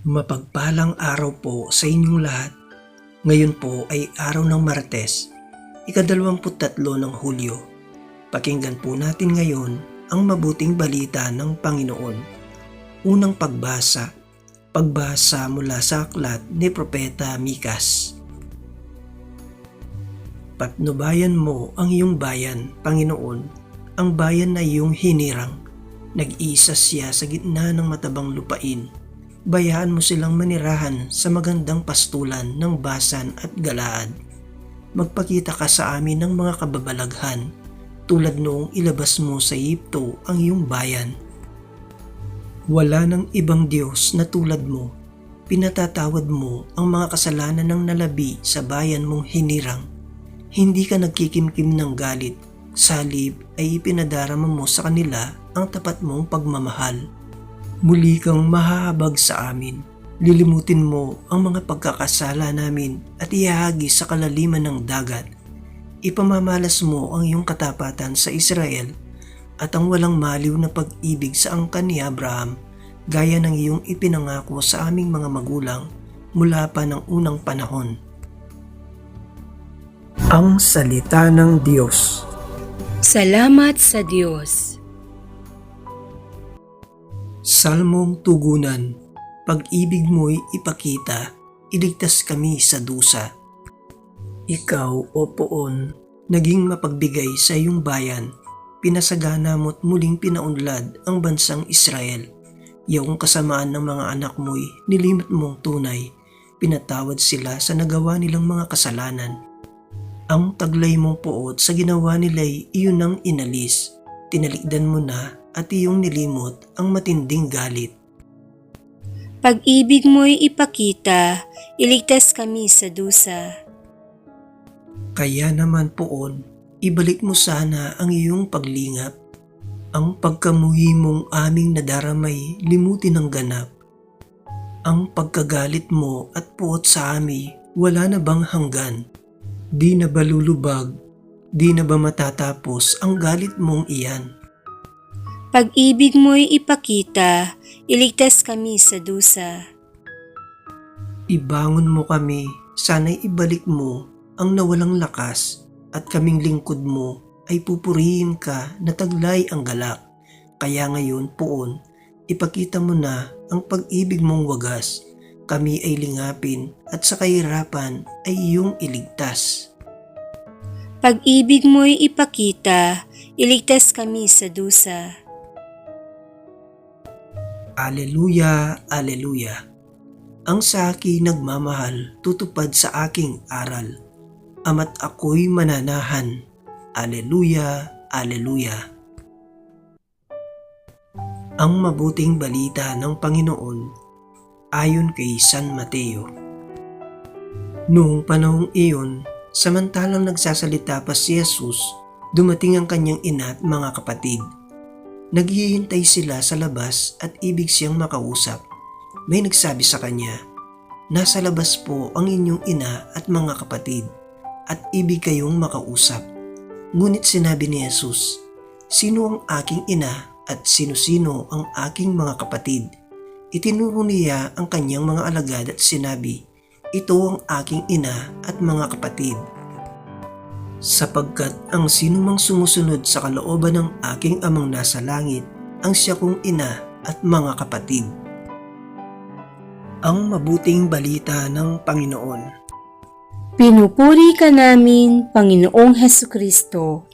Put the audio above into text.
Mapagpalang araw po sa inyong lahat. Ngayon po ay araw ng Martes, ikadalawamput tatlo ng Hulyo. Pakinggan po natin ngayon ang mabuting balita ng Panginoon. Unang pagbasa, pagbasa mula sa aklat ni Propeta Mikas. Patnubayan mo ang iyong bayan, Panginoon, ang bayan na iyong hinirang. Nag-isa siya sa gitna ng matabang lupain bayaan mo silang manirahan sa magandang pastulan ng Basan at Galaad. Magpakita ka sa amin ng mga kababalaghan tulad noong ilabas mo sa Egypto ang iyong bayan. Wala ng ibang Diyos na tulad mo. Pinatatawad mo ang mga kasalanan ng nalabi sa bayan mong hinirang. Hindi ka nagkikimkim ng galit. Salib ay ipinadarama mo sa kanila ang tapat mong pagmamahal muli kang mahahabag sa amin. Lilimutin mo ang mga pagkakasala namin at ihahagi sa kalaliman ng dagat. Ipamamalas mo ang iyong katapatan sa Israel at ang walang maliw na pag-ibig sa angkan ni Abraham gaya ng iyong ipinangako sa aming mga magulang mula pa ng unang panahon. Ang Salita ng Diyos Salamat sa Diyos. Salmong Tugunan Pag-ibig mo'y ipakita, iligtas kami sa dusa. Ikaw, O Poon, naging mapagbigay sa iyong bayan, pinasagana mo't muling pinaunlad ang bansang Israel. Iyong kasamaan ng mga anak mo'y nilimot mong tunay, pinatawad sila sa nagawa nilang mga kasalanan. Ang taglay mong puot sa ginawa nila'y iyon ang inalis, tinalikdan mo na at iyong nilimot ang matinding galit. Pag-ibig mo'y ipakita, iligtas kami sa dusa. Kaya naman poon, ibalik mo sana ang iyong paglingap. Ang pagkamuhi mong aming nadaramay, limutin ang ganap. Ang pagkagalit mo at puot sa amin, wala na bang hanggan? Di na ba lulubag? Di na ba matatapos ang galit mong iyan? Pag-ibig mo'y ipakita, iligtas kami sa dusa. Ibangon mo kami, sana'y ibalik mo ang nawalang lakas at kaming lingkod mo ay pupurihin ka na taglay ang galak. Kaya ngayon poon, ipakita mo na ang pag-ibig mong wagas. Kami ay lingapin at sa kahirapan ay iyong iligtas. Pag-ibig mo'y ipakita, iligtas kami sa dusa. Aleluya, Aleluya. Ang sa akin nagmamahal tutupad sa aking aral. Ama't ako'y mananahan. Aleluya, Aleluya. Ang mabuting balita ng Panginoon ayon kay San Mateo. Noong panahong iyon, samantalang nagsasalita pa si Jesus, dumating ang kanyang ina at mga kapatid – Naghihintay sila sa labas at ibig siyang makausap. May nagsabi sa kanya, Nasa labas po ang inyong ina at mga kapatid at ibig kayong makausap. Ngunit sinabi ni Jesus, Sino ang aking ina at sino-sino ang aking mga kapatid? Itinuro niya ang kanyang mga alagad at sinabi, Ito ang aking ina at mga kapatid sapagkat ang sinumang sumusunod sa kalooban ng aking amang nasa langit ang siya kong ina at mga kapatid. Ang mabuting balita ng Panginoon. Pinupuri ka namin, Panginoong Heso Kristo.